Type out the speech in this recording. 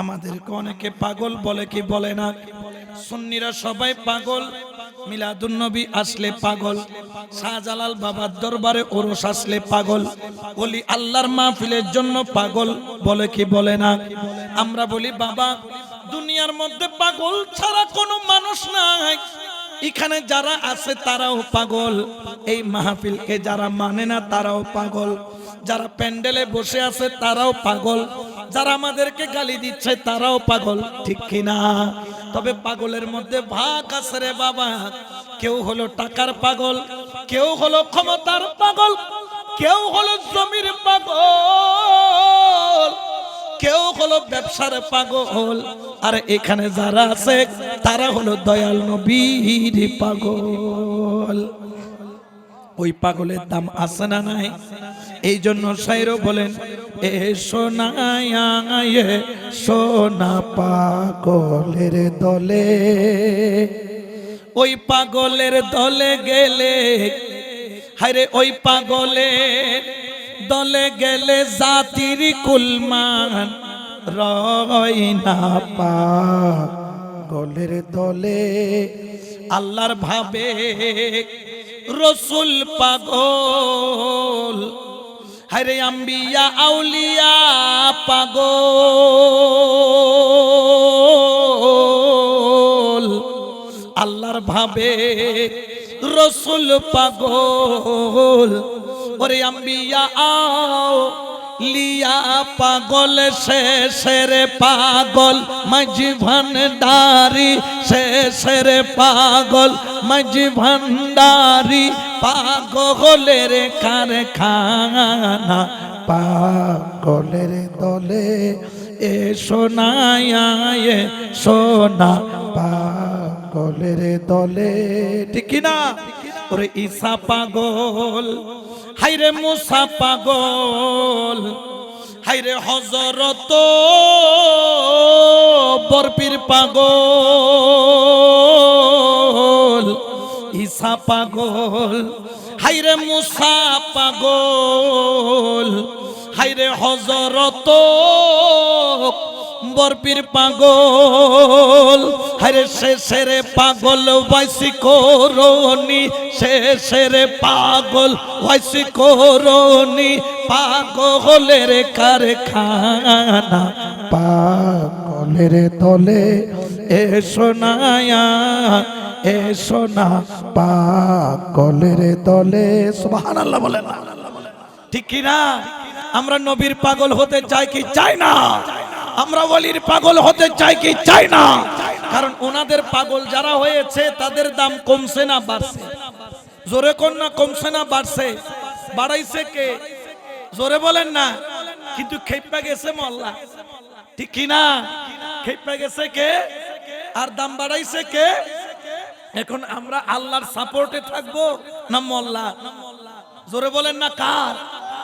আমাদেরকে অনেকে পাগল বলে কি বলে না? সুন্নিরা সবাই পাগল। মিলাদুন্নবী আসলে পাগল। শাহজালাল বাবার দরবারে ওরস আসলে পাগল। বলি, আল্লাহর মাহফিলের জন্য পাগল বলে কি বলে না? আমরা বলি, বাবা, দুনিয়ার মধ্যে পাগল ছাড়া কোনো মানুষ নাই। এখানে যারা আছে তারাও পাগল। এই মাহফিলকে যারা মানে না তারাও পাগল। যারা প্যান্ডেলে বসে আছে তারাও পাগল। যারা আমাদেরকে গালি দিচ্ছে, তারাও পাগল, ঠিক কিনা? তবে পাগলের মধ্যে ভাগ আছে রে বাবা। কেউ হলো টাকার পাগল, কেউ হলো ক্ষমতার পাগল, কেউ হলো জমির পাগল, কেউ হলো ব্যবসার পাগল। আর এখানে যারা আছে, তারা হলো দয়াল নবীর পাগল। ওই পাগলের দাম আছে না নাই? এই জন্য সাইরও বলেন এ সোনায় সোনা পাগলের দলে। ওই পাগলের দলে গেলে, হায়রে ওই পাগলের দলে গেলে জাতির কুলমান রয় না পাগলের দলে। আল্লাহর ভাবে রসুল পাগল হরে আম্বিয়া, আউলিয়া, পাগল। আল্লাহর ভাবে রসুল পাগল। ওরে আম্বিয়া আও লিয়া পাগল শেষের পাগল। মাঝি ভান্ডারি শেষের পাগল। মাঝি ভান্ডারি পাগলের কারখানা, পাগলের দলে এ সোনায় সোনা, পাগলের দলে। ঠিক না ওরে ঈসা পাগল হাইরে মুসা পাগল হাইরে হজরত বরপির পাগল। পাগল। হাইরে মুসা পাগল। হাইরে হজরত বরপির পাগল। হারে শেষের পাগল বাইসি করনি শেষের পাগল বাইসি করনি পাগলের কারখানা। পাগলের তলে এ সোনায়া এ সোনা পাগলের তলে সুবহানাল্লাহ বলেন না। ঠিক না আমরা নবীর পাগল হতে চাই কি চাই না? আমরা ওলির পাগল হতে চাই কি চাই না? কারণ ওনাদের পাগল যারা হয়েছে, তাদের দাম কমছে না, বাড়ছে। জোরে কোন না, কমছে না, বাড়ছে। বাড়াইছে কে? জোরে বলেন না। কিন্তু খেপা গেছে মল্লা ঠিক কি না খেপা গেছে কে? আর দাম বাড়াইছে কে? এখন আমরা আল্লাহর সাপোর্টে থাকব না মোল্লা? জোরে বলেন না কার?